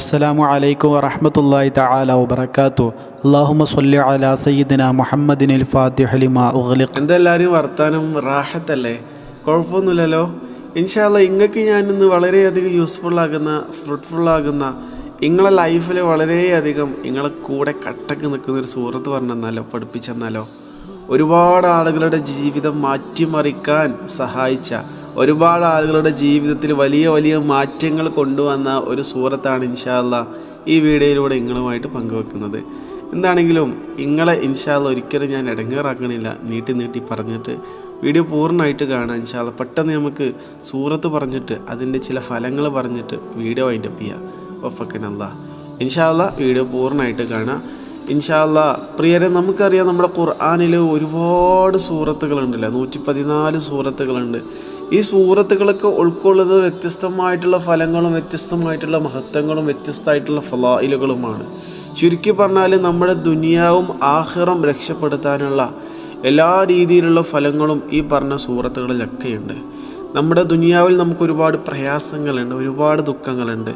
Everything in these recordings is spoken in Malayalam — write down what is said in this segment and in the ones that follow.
അസ്സലാമു അലൈക്കും വറഹ്മത്തുള്ളാഹി തആല വബറകാതു അല്ലാഹുമ്മ സ്വല്ലി അലാ സയ്യിദിന മുഹമ്മദിനിൽ ഫാത്തിഹ ലിമാ ഉഗ്ലിഖ്. എന്തെല്ലാവരും വർത്താനം റാഹത്തല്ലേ? കുഴപ്പമൊന്നുമില്ലല്ലോ. ഇൻഷാല്ല ഇങ്ങക്ക് ഞാൻ ഇന്ന് വളരെയധികം യൂസ്ഫുള്ളാകുന്ന ഫ്രൂട്ട്ഫുള്ളാകുന്ന നിങ്ങളെ ലൈഫിൽ വളരെയധികം നിങ്ങളെ കൂടെ കട്ടക്ക് നിൽക്കുന്ന ഒരു സുഹൃത്ത് പറഞ്ഞെന്നാലോ പഠിപ്പിച്ചെന്നാലോ ഒരുപാട് ആളുകളുടെ ജീവിതം മാറ്റിമറിക്കാൻ സഹായിച്ച ഒരുപാട് ആളുകളുടെ ജീവിതത്തിൽ വലിയ വലിയ മാറ്റങ്ങൾ കൊണ്ടുവന്ന ഒരു സൂറത്താണ് ഇൻഷാല്ല ഈ വീഡിയോയിലൂടെ നിങ്ങളുമായിട്ട് പങ്കുവെക്കുന്നത്. എന്താണെങ്കിലും നിങ്ങളെ ഇൻഷാല്ല ഒരിക്കലും ഞാൻ ഇടങ്ങേറാക്കണില്ല നീട്ടി നീട്ടി പറഞ്ഞിട്ട്. വീഡിയോ പൂർണമായിട്ട് കാണാം ഇൻഷാല്ല പെട്ടെന്ന് നമുക്ക് സൂറത്ത് പറഞ്ഞിട്ട് അതിന്റെ ചില ഫലങ്ങൾ പറഞ്ഞിട്ട് വീഡിയോ വൈൻഡപ്പ് ചെയ്യാം ഒഫക്കനല്ല ഇൻഷാല്ല വീഡിയോ പൂർണമായിട്ട് കാണാം ഇൻഷാല്ല പ്രിയരെ നമുക്കറിയാം നമ്മുടെ ഖുർആാനിൽ ഒരുപാട് സൂറത്തുകളുണ്ടല്ലോ? നൂറ്റി പതിനാല് സൂറത്തുകളുണ്ട്. ഈ സൂറത്തുകളൊക്കെ ഉൾക്കൊള്ളുന്നത് വ്യത്യസ്തമായിട്ടുള്ള ഫലങ്ങളും വ്യത്യസ്തമായിട്ടുള്ള മഹത്വങ്ങളും വ്യത്യസ്തമായിട്ടുള്ള ഫലായിലുകളുമാണ്. ചുരുക്കി പറഞ്ഞാൽ നമ്മുടെ ദുനിയാവും ആഹ്റം രക്ഷപ്പെടുത്താനുള്ള എല്ലാ രീതിയിലുള്ള ഫലങ്ങളും ഈ പറഞ്ഞ സൂറത്തുകളിലൊക്കെയുണ്ട്. നമ്മുടെ ദുനിയാവിൽ നമുക്ക് ഒരുപാട് പ്രയാസങ്ങളുണ്ട് ഒരുപാട് ദുഃഖങ്ങളുണ്ട്.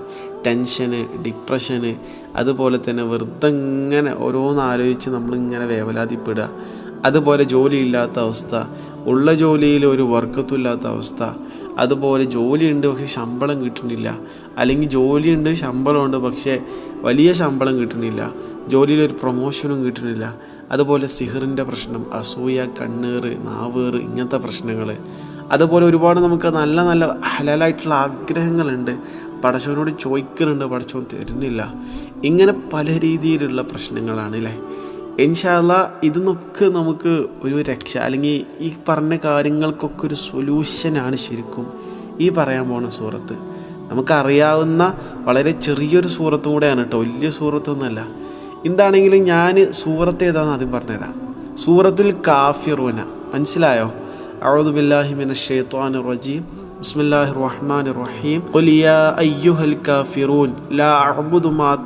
ടെൻഷന് ഡിപ്രഷന് അതുപോലെ തന്നെ വെറുതെ ഇങ്ങനെ ഓരോന്നാലോചിച്ച് നമ്മളിങ്ങനെ വേവലാതിപ്പെടുക. അതുപോലെ ജോലിയില്ലാത്ത അവസ്ഥ ഉള്ള ജോലിയിൽ ഒരു വർക്കത്തുമില്ലാത്ത അവസ്ഥ അതുപോലെ ജോലിയുണ്ട് പക്ഷെ ശമ്പളം കിട്ടുന്നില്ല. അല്ലെങ്കിൽ ജോലിയുണ്ട് ശമ്പളമുണ്ട് പക്ഷേ വലിയ ശമ്പളം കിട്ടുന്നില്ല. ജോലിയിൽ ഒരു പ്രൊമോഷനും കിട്ടുന്നില്ല. അതുപോലെ സിഹറിന്റെ പ്രശ്നം അസൂയ കണ്ണീർ നാവേറ് ഇങ്ങനത്തെ പ്രശ്നങ്ങൾ. അതുപോലെ ഒരുപാട് നമുക്ക് നല്ല നല്ല ഹലാലായിട്ടുള്ള ആഗ്രഹങ്ങളുണ്ട്. പടച്ചവനോട് ചോദിക്കുന്നുണ്ട് പടച്ചവൻ തരുന്നില്ല. ഇങ്ങനെ പല രീതിയിലുള്ള പ്രശ്നങ്ങളാണ് അല്ലേ ഇൻഷാല്ല ഇതെന്നൊക്കെ നമുക്ക് ഒരു രക്ഷ അല്ലെങ്കിൽ ഈ പറഞ്ഞ കാര്യങ്ങൾക്കൊക്കെ ഒരു സൊല്യൂഷനാണ് ശരിക്കും ഈ പറയാൻ പോണ സൂറത്ത്. നമുക്കറിയാവുന്ന വളരെ ചെറിയൊരു സൂറത്തും കൂടെയാണ് കേട്ടോ വലിയ സൂറത്തൊന്നുമല്ല. എന്താണെങ്കിലും ഞാൻ സൂറത്ത് ഏതാന്ന് ആദ്യം പറഞ്ഞുതരാം. സൂറത്തുൽ കാഫിറൂന. മനസ്സിലായോ? അഴുദുബില്ലാഹിമിൻ റജീം. റഹീം. അയ്യുഹൽ ലാ മാ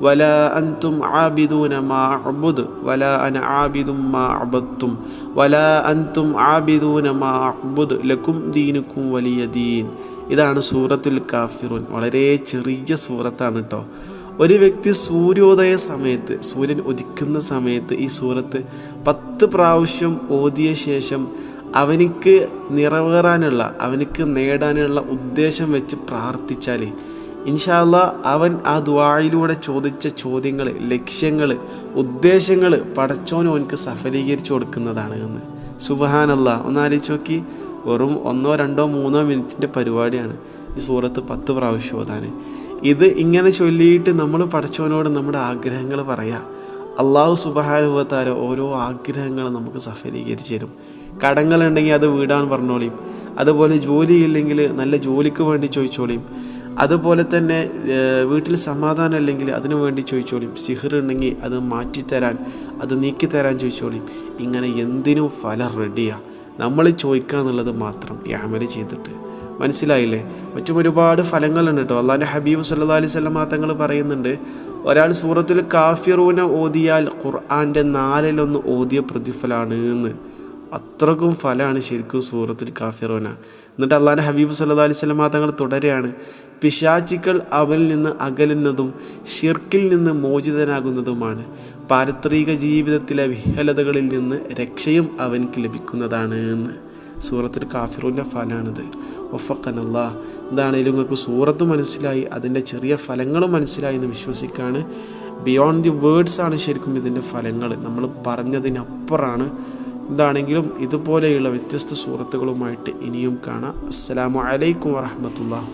വലാ ആബിദൂന മാ വലാ അന മാ വലാ ആബിദൂന മാ ലക്കും വലിയ ദീൻ. ഇതാണ് സൂറത്തുൽ കാഫിറൂൻ. വളരെ ചെറിയ സൂറത്താണ് കേട്ടോ ഒരു വ്യക്തി സൂര്യോദയ സമയത്ത് സൂര്യൻ ഉദിക്കുന്ന സമയത്ത് ഈ സൂറത്ത് പത്ത് പ്രാവശ്യം ഓതിയ ശേഷം അവനിക്ക് നിറവേറാനുള്ള അവനിക്ക് നേടാനുള്ള ഉദ്ദേശം വെച്ച് പ്രാർത്ഥിച്ചാൽ ഇൻഷാല്ല അവൻ ആ ദ്വായിലൂടെ ചോദിച്ച ചോദ്യങ്ങൾ ലക്ഷ്യങ്ങൾ ഉദ്ദേശങ്ങൾ പടച്ചോനും അവനക്ക് സഫലീകരിച്ചു കൊടുക്കുന്നതാണ് എന്ന്. സുബഹാനല്ല. ഒന്നാലോചിച്ച് നോക്കി. വെറും ഒന്നോ രണ്ടോ മൂന്നോ മിനിറ്റിന്റെ പരിപാടിയാണ് ഈ സൂറത്ത് പത്ത് പ്രാവശ്യം ഓതാൻ ഇത് ഇങ്ങനെ ചൊല്ലിയിട്ട് നമ്മൾ പഠിച്ചവനോട് നമ്മുടെ ആഗ്രഹങ്ങൾ പറയാം. അള്ളാഹു സുബഹാനുഭവത്താല ഓരോ ആഗ്രഹങ്ങളും നമുക്ക് സഫലീകരിച്ച് തരും. കടങ്ങളുണ്ടെങ്കിൽ അത് വീടാൻ പറഞ്ഞോളിയും. അതുപോലെ ജോലിയില്ലെങ്കിൽ നല്ല ജോലിക്ക് വേണ്ടി ചോദിച്ചോളിയും. അതുപോലെ തന്നെ വീട്ടിൽ സമാധാനം അല്ലെങ്കിൽ അതിനു വേണ്ടി ചോദിച്ചോളിയും. സിഹറുണ്ടെങ്കിൽ അത് മാറ്റിത്തരാൻ അത് നീക്കിത്തരാൻ ചോദിച്ചോളിയും. ഇങ്ങനെ എന്തിനും ഫലം റെഡിയാണ് നമ്മൾ ചോദിക്കുക എന്നുള്ളത് മാത്രം ഈ ചെയ്തിട്ട്. മനസ്സിലായില്ലേ? മറ്റും ഒരുപാട് ഫലങ്ങളുണ്ട് കേട്ടോ. അള്ളാന്റെ ഹബീബ് സല്ലാ അലൈഹി സ്വലം തങ്ങൾ പറയുന്നുണ്ട് ഒരാൾ സൂറത്തിൽ കാഫിറൂന ഓതിയാൽ ഖുർആന്റെ നാലിലൊന്ന് ഓതിയ പ്രതിഫലമാണ് എന്ന് അത്രക്കും ഫലമാണ് ശരിക്കും സൂറത്തിൽ കാഫിറോന. എന്നിട്ട് അള്ളാൻ ഹബീബ് സല്ലാ അലൈഹി സ്വലമാ തങ്ങൾ തുടരെയാണ് പിശാചിക്കൾ അവനിൽ നിന്ന് അകലുന്നതും ഷിർക്കിൽ നിന്ന് മോചിതനാകുന്നതുമാണ്. പാരത്രിക ജീവിതത്തിലെ വിഹലതകളിൽ നിന്ന് രക്ഷയും അവൻക്ക് ലഭിക്കുന്നതാണ് എന്ന്. സൂറത്തിൽ കാഫിറൂന്റെ ഫലമാണിത് ഒഫക്കനല്ല എന്താണെങ്കിലും നിങ്ങൾക്ക് സൂറത്ത് മനസ്സിലായി അതിന്റെ ചെറിയ ഫലങ്ങളും മനസ്സിലായി എന്ന് വിശ്വസിക്കുകയാണ് ബിയോണ്ട് ദി വേർഡ്സ് ആണ് ശരിക്കും ഇതിന്റെ ഫലങ്ങൾ. നമ്മൾ പറഞ്ഞതിനപ്പുറമാണ് എന്താണെങ്കിലും ഇതുപോലെയുള്ള വ്യത്യസ്ത സൂറത്തുകളുമായിട്ട് ഇനിയും കാണാം. അസ്സലാമു അലൈക്കും വറഹമത്തുള്ള